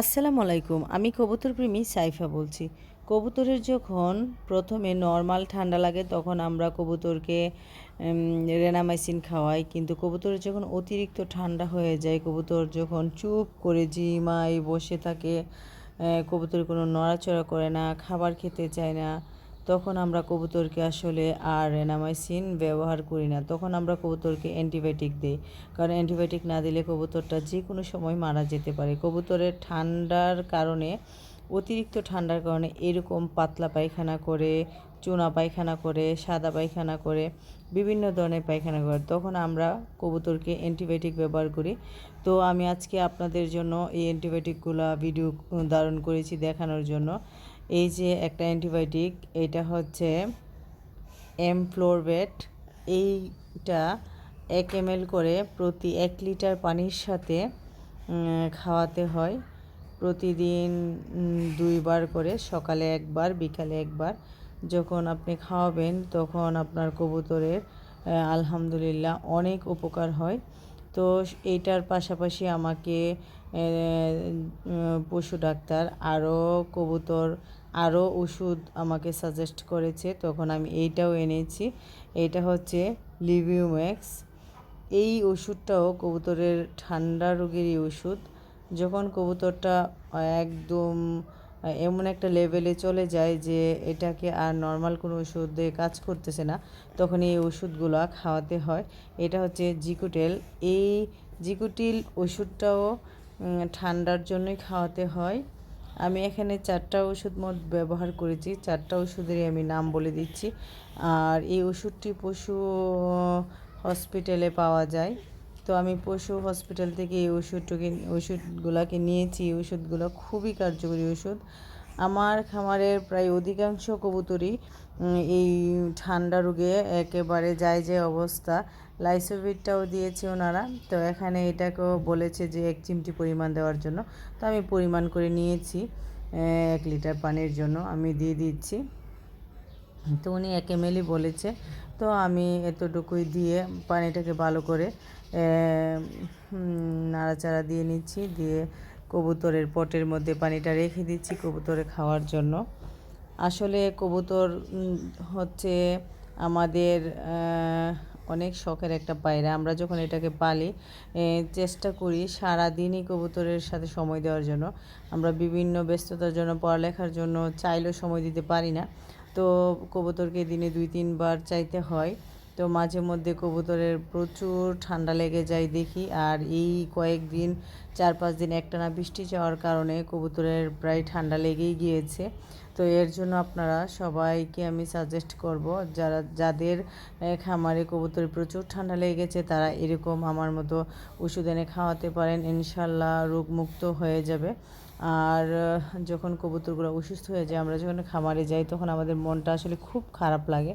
আসসালামু আলাইকুম, আমি কবুতর প্রেমী সাইফা বলছি। কবুতরের যখন প্রথমে নর্মাল ঠান্ডা লাগে, তখন আমরা কবুতরকে রেনামাইসিন খাওয়াই। কিন্তু কবুতরের যখন অতিরিক্ত ঠান্ডা হয়ে যায়, কবুতর যখন চুপ করে জিমাই বসে থাকে কবুতর কোনো নড়াচড়া করে না, খাবার খেতে চায় না তখন আমরা কবুতরকে আসলে আর রেনামাইসিন ব্যবহার করি না। তখন আমরা কবুতরকে অ্যান্টিবায়োটিক দিই। কারণ অ্যান্টিবায়োটিক না দিলে কবুতরটা যে কোনো সময় মারা যেতে পারে। কবুতরের ঠান্ডার কারণে, অতিরিক্ত ঠান্ডার কারণে এরকম পাতলা পায়খানা করে, চুনা পায়খানা করে, সাদা পায়খানা করে, বিভিন্ন ধরনের পায়খানা করে, তখন আমরা কবুতরকে অ্যান্টিবায়োটিক ব্যবহার করি। তো আমি আজকে আপনাদের জন্য এই অ্যান্টিবায়োটিকগুলো ভিডিও ধারণ করেছি দেখানোর জন্য। এই যে একটা অ্যান্টিবায়োটিক, এটা হচ্ছে এমফ্লোরবেট এইটা এক এম করে প্রতি এক লিটার পানির সাথে খাওয়াতে হয়। প্রতিদিন দুইবার করে, সকালে একবার, বিকালে একবার। যখন আপনি খাওয়াবেন, তখন আপনার কবুতরের আলহামদুলিল্লাহ অনেক উপকার হয়। তো এইটার পাশাপাশি আমাকে পশু ডাক্তার আরও কবুতর আরও ওষুধ আমাকে সাজেস্ট করেছে, তখন আমি এইটাও এনেছি। এটা হচ্ছে লিভিউম্যাক্স এই ওষুধটাও কবুতরের ঠান্ডা রোগেরই ওষুধ। যখন কবুতরটা একদম এমন একটা লেভেলে চলে যায় যে এটাকে আর নর্মাল কোনো ওষুধ কাজ করতেছে না, তখন এই ওষুধগুলো খাওয়াতে হয়। এটা হচ্ছে জিকুটেল এই জিকুটিল ওষুধটাও ঠান্ডার জন্যই খাওয়াতে হয়। আমি এখানে চারটা ওষুধ মোট ব্যবহার করেছি। চারটা ওষুধেরই আমি নাম বলে দিচ্ছি। আর এই ওষুধটি পশু হসপিটালে পাওয়া যায়। তো আমি পশু হসপিটাল থেকে এই ওষুধটাকে, ওষুধগুলোকে নিয়েছি। এই ওষুধগুলো খুবই কার্যকরী ওষুধ। আমার খামারের প্রায় অধিকাংশ কবুতরই এই ঠান্ডা রোগে একেবারে যায় যে অবস্থা। লাইসোভিটটাও দিয়েছে ওনারা। তো এখানে এটাকেও বলেছে যে এক চিমটি পরিমাণ দেওয়ার জন্য। তো আমি পরিমাণ করে নিয়েছি এক লিটার পানির জন্য আমি দিয়ে দিচ্ছি। তো উনি এক এমএলই বলেছে, তো আমি এতটুকুই দিয়ে পানিটাকে ভালো করে নাড়াচাড়া দিয়ে নিচ্ছি, দিয়ে কবুতরের পটের মধ্যে পানিটা রেখে দিচ্ছি কবুতরে খাওয়ার জন্য। আসলে কবুতর হচ্ছে আমাদের অনেক শখের একটা পায়রা। আমরা যখন এটাকে পালি চেষ্টা করি সারা দিনই কবুতরের সাথে সময় দেওয়ার জন্য। আমরা বিভিন্ন ব্যস্ততার জন্য, পড়ালেখার জন্য চাইলেও সময় দিতে পারি না। তো কবুতরকে দিনে দুই, তিনবার চাইতে হয়। তো মাঝে মধ্যে কবুতরের প্রচুর ঠান্ডা লেগে যায় দেখি। আর এই কয়েকদিন চার পাঁচ দিন একটানা বৃষ্টি যাওয়ার কারণে কবুতরের প্রায় ঠান্ডা লেগেই গিয়েছে। তো এর জন্য আপনারা সবাইকে আমি সাজেস্ট করব, যারা, যাদের খামারে কবুতরে প্রচুর ঠান্ডা লেগেছে, তারা এরকম আমার মতো ওষুধ এনে খাওয়াতে পারেন। ইনশাল্লাহ রোগমুক্ত হয়ে যাবে। আর যখন কবুতরগুলো অসুস্থ হয়ে যায়, আমরা যখন খামারে যাই, তখন আমাদের মনটা আসলে খুব খারাপ লাগে।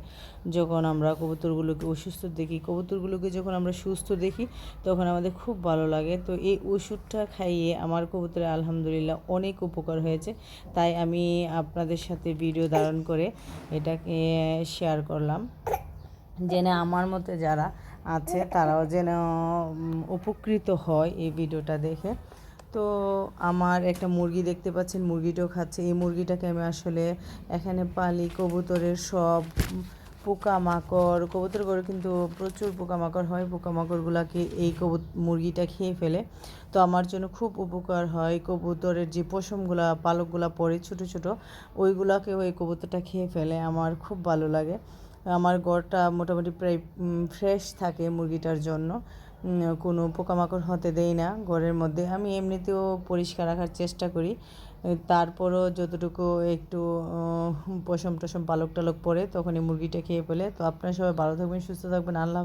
যখন আমরা কবুতরগুলোকে অসুস্থ দেখি, কবুতরগুলোকে যখন আমরা সুস্থ দেখি, তখন আমাদের খুব ভালো লাগে। তো এই ওষুধটা খাইয়ে আমার কবুতরে আলহামদুলিল্লাহ অনেক উপকার হয়েছে। তাই আমি আপনাদের সাথে ভিডিও ধারণ করে এটাকে শেয়ার করলাম। যেন আমার মতে যারা আছে, তারাও যেন উপকৃত হয় এই ভিডিওটা দেখে। তো আমার একটা মুরগি দেখতে পাচ্ছেন, মুরগিটাও খাচ্ছে। এই মুরগিটাকে আমি আসলে এখানে পালি, কবুতরের সব পোকামাকড়, কবুতর করে কিন্তু প্রচুর পোকামাকড় হয়, পোকামাকড়গুলোকে এই কবুত, মুরগিটা খেয়ে ফেলে। তো আমার জন্য খুব উপকার হয় কবুতরের যে পশমগুলা, পালকগুলা পরে ছোট ছোট ওইগুলাকে ওই কবুতরটা খেয়ে ফেলে, আমার খুব ভালো লাগে। আমার ঘরটা মোটামুটি প্রায় ফ্রেশ থাকে মুরগিটার জন্য। কোনো পোকামাকড় হতে দেই না, ঘরের মধ্যে। আমি এমনিতেও পরিষ্কার রাখার চেষ্টা করি। তারপরও যতটুকু একটু পশম টসম পালক টালক পরে তখনই মুরগিটা খেয়ে ফেলে। তো আপনারা সবাই ভালো থাকবেন, সুস্থ থাকবেন। আল্লাহ